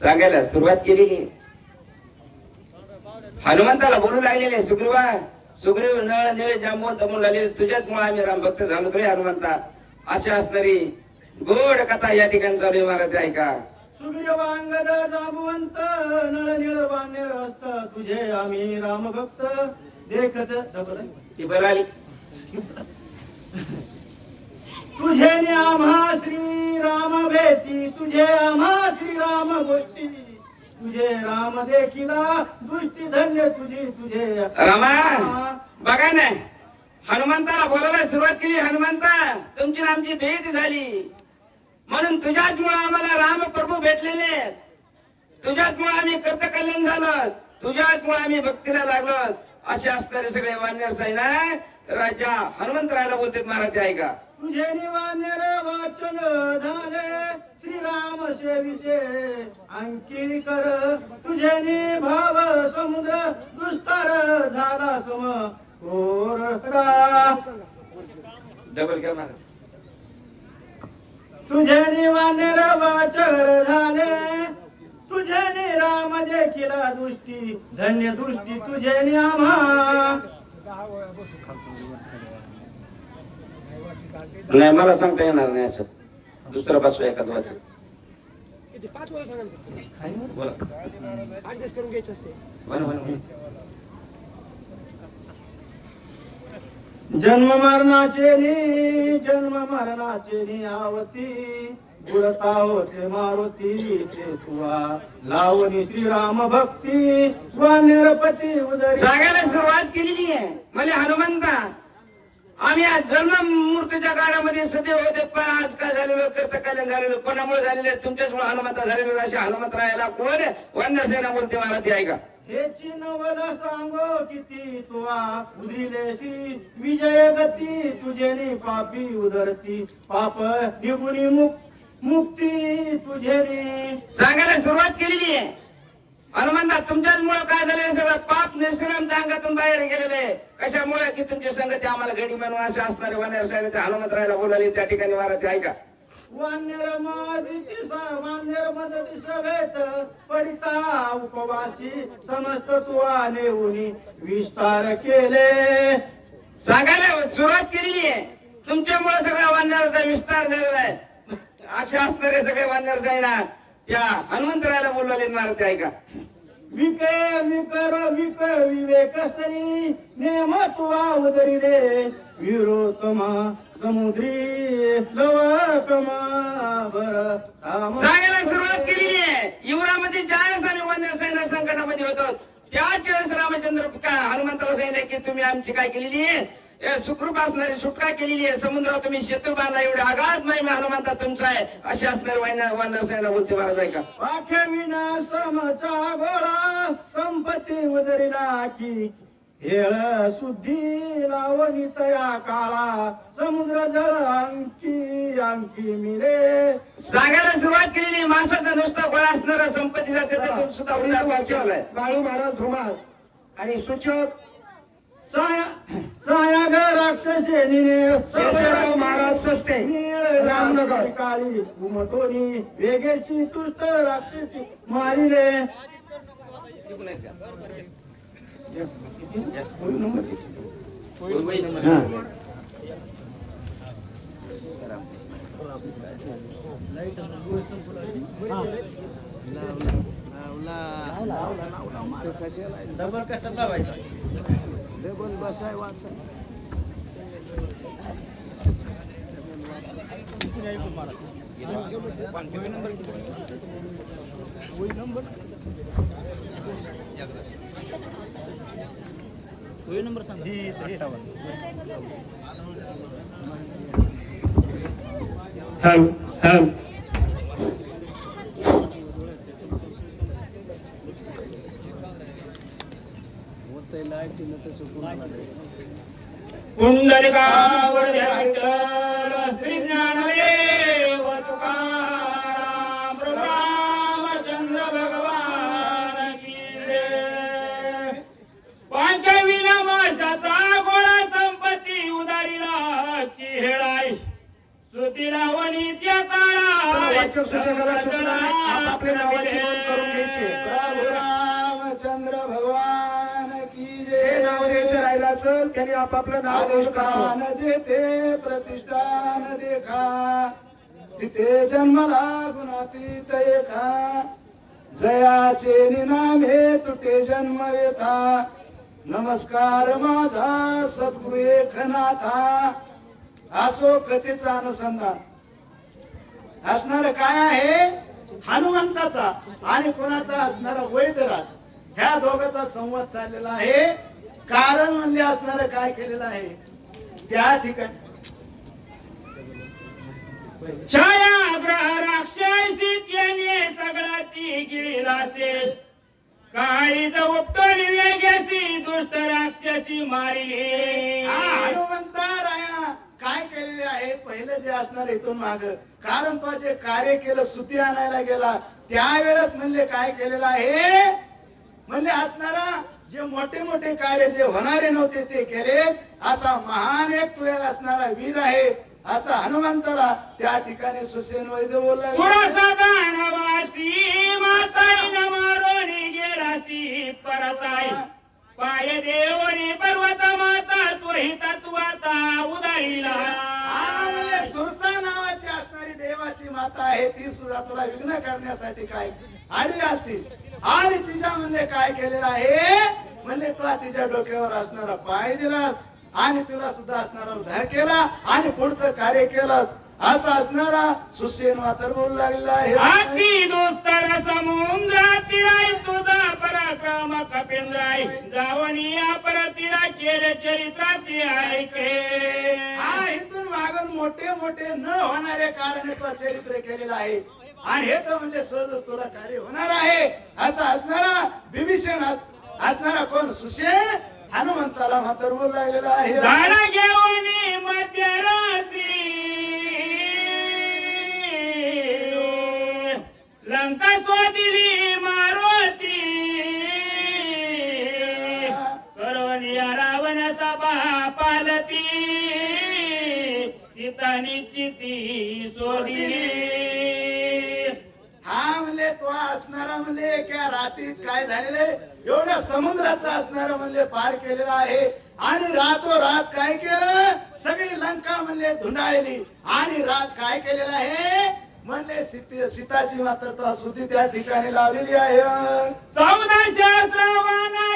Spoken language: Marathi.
सांगायला सुरुवात केलेली. हनुमंताला बोलू लागलेले सुग्रीवा सुग्रीव नळ निळे जांबून तमून लागलेले तुझ्याच मुळे आम्ही राम भक्त झालो रे हनुमंता. अशी असणारी गोड कथा या ठिकाणी चालू आहे महाराज ऐका. सुग्रीवांगद जाबुवंत नळ निळ वानेर असत तुझे आम्ही राम भक्त. देखत. ती बरं आली. तुझे ने आम्हा श्री राम भेटी तुझे आम्हा श्री राम गोष्टी. तुझे राम देखिला दृष्टी धन्य तुझी तुझे रामा बघा ना हनुमंताला बोलायला सुरुवात केली हनुमंता तुमची आमची भेट झाली. म्हणून तुझ्याच मुळे आम्हाला राम प्रभू भेटलेले. तुझ्याच मुळे आम्ही कर्त कल्याण झालो तुझ्याच मुळे आम्ही भक्तीला लागलो असे असणारे सगळे वानर साई ना राजा हनुमंतरायला बोलतात महाराज ऐका. तुझे निवानेर वाचन झाले. श्रीराम सेविचे अंकी कर. तुझे नि भाव समुद्र दुस्तर झाला सम डबल महाराज तुझे निवानेर वाचन झाले. तुझे नि राम देखिला दृष्टी. धन्य दृष्टी तुझे नि आम्हा. नाही मला सांगता येणार नाही असं. दुसरं बसू एखाद वाचन. किती? पाच वेळा सांगा ना. बोला. ऍडजस्ट करून घ्यायचं असते. म्हणा म्हणा म्हणा. जन्म मरणाचे नि जन्म मरणाचे नि आवती. बुडता होते मारुती ते तुवा लावणी श्रीराम भक्ती. स्वानिरपती उदय सांगायला सुरुवात केलेली आहे. म्हणजे हनुमंता आम्ही आज जन्म मूर्तीच्या काळामध्ये सदैव होते पण आज काय झालेलं कर्त कल्याण झालेलं? कोणामुळे झालेलं तुमच्याचमुळे हनुमंता झालेलं असे हनुमंत राहायला कोण? वंदर सेना बोलते मला ती ऐका. हेची नवल सांगो किती तुवा उधरिले श्री विजय गती तुझे नि पापी उदरती पाप निगुणी मुक मुक्ती तुझे सांगायला सुरुवात केलेली आहे. हनुमंता तुमच्याच मुळे काय झालेलं सगळं? पाप निरसनामच्या अंगातून बाहेर गेलेले. कशामुळे की तुमची संगती आम्हाला घडी म्हणून असे असणारे वनर साहेब ते हनुमंत राहायला बोलाले त्या ठिकाणी मला ते ऐका. वानेर मदिती वानेर मदती सवेत पडिता उपवासी समस्त तुवा नेऊनी विस्तार केले. सांगायला सुरुवात केलेली आहे. तुमच्यामुळे सगळ्या वानराचा विस्तार झालेला आहे. असे असणारे सगळे वानर ना त्या हनुमंतरायला बोलवले महाराज ते ऐका. विके विकर विक विवेक सरी नेम तुवा उदरिले विरोतमा समुद्री लवकमा बर सांगायला सुरुवात केलेली आहे. युवरामध्ये ज्यावेळेस आणि वानर सैन्य संकटामध्ये होतो त्याच वेळेस रामचंद्र काय हनुमंताला सांगितलं की तुम्ही आमची काय केलेली आहे? सुखरूप असणारी सुटका केलेली आहे. समुद्रात तुम्ही शेतू बांधला एवढे आघात नाही हनुमंता तुमचा आहे. अशी असणारे वानर वानर सैन्य बोलते महाराज ऐका. पाखे विना समचा गोळा संपत्ती उदरिला की हेळ शुद्धी लावणी तया काळा. समुद्र जळ अंकी अंकी मिरे. सांगायला सुरुवात केलेली आहे. माणसाचा नुसता गोळा असणारा संपत्तीचा त्याचा सुद्धा उल्लेख आहे. बाळू महाराज धुमाळ. आणि सूचक साया साया ग राक्षसेनीने शेषराव महाराज सस्ते. रामनगर. काळी उमटोनी वेगेची तुष्ट राक्षसी मारिले डबल कशात लावायचा? थांब थांब पुंडलिकावर विठ्ठल श्री ज्ञानदेव तुकाराम रामचंद्र भगवान की गोळा संपत्ती उदारीला की हेळाई श्रुती लावणी काळा वाचक नावाची नोंद करून घ्यायची प्रभू रामचंद्र भगवान राहिला असेल त्यांनी आपापलं नाव नोंद करावं अधिष्ठान जेथे प्रतिष्ठान देखा. तिथे जन्मला गुणातीत एका. जयाचे निनाम हे तुटे जन्म व्यथा नमस्कार माझा सद्गुरु एकनाथा. असो कथेचा अनुसंधान. असणार काय आहे? हनुमंताचा आणि कोणाचा असणारा वैद्यराज. ह्या दोघांचा संवाद चाललेला आहे. कारण म्हणले असणार काय केलेलं आहे? त्या ठिकाणी. छायाग्रह राक्षसी त्याने सगळ्याची गिळीला असेल. काळीच उपटोली वेगेसी दुष्ट राक्षसी मारिली. हा हनुमंता राया काय केलेले आहे? पहिले जे असणार इथून माग. कारण तो जे कार्य केलं सुती आणायला गेला त्यावेळेस म्हणले काय केलेलं आहे? म्हणले असणारा जे मोठे मोठे कार्य जे होणारे नव्हते ते केले असा महान एक तू एक असणारा वीर आहे असा हनुमंताला त्या ठिकाणी सुसेन वैद्य बोलला. परताई पाय देवनी पर्वत माता आहे ती सुद्धा तुला विघ्न करण्यासाठी काय आडी आलती आणि तिच्या म्हणले काय केलेलं आहे? म्हणले तुला तिच्या डोक्यावर असणारा पाय दिला आणि तुला सुद्धा असणारा उद्धार केला आणि पुढचं कार्य केलं असं असणारा सुसेन मातर बोलू लागलेला आहे. दुस्तर समुद्रातिराय तुझा पराक्रम कपिंद्राय जावणी अपरतिरा केले चरित्राती ऐके. मोठे मोठे न होणारे कारण चरित्र केलेलं आहे. आणि हे तर म्हणजे सहजच तुला कार्य होणार आहे. असं असणारा बिभीषण असणारा कोण? सुशे हनुमंताला मात्र बोलू लागलेला आहे. झाडा घेऊन मध्यरात्री. लंका स्वदिली मारुती. करोनिया रावण सभा पालती सीता निश्चिती सोदिली हा म्हणले तो असणारा म्हणले एका रात्रीत काय झालेले एवढ्या समुद्राचा असणारा म्हणले पार केलेला आहे. आणि रातो रात काय केलं? सगळी लंका म्हणले धुंडाळली. आणि रात काय केलेलं आहे? म्हणले सीते- सीताची मात्र तो सुद्धी त्या ठिकाणी लावलेली आहे. चौदा शास्त्रवाना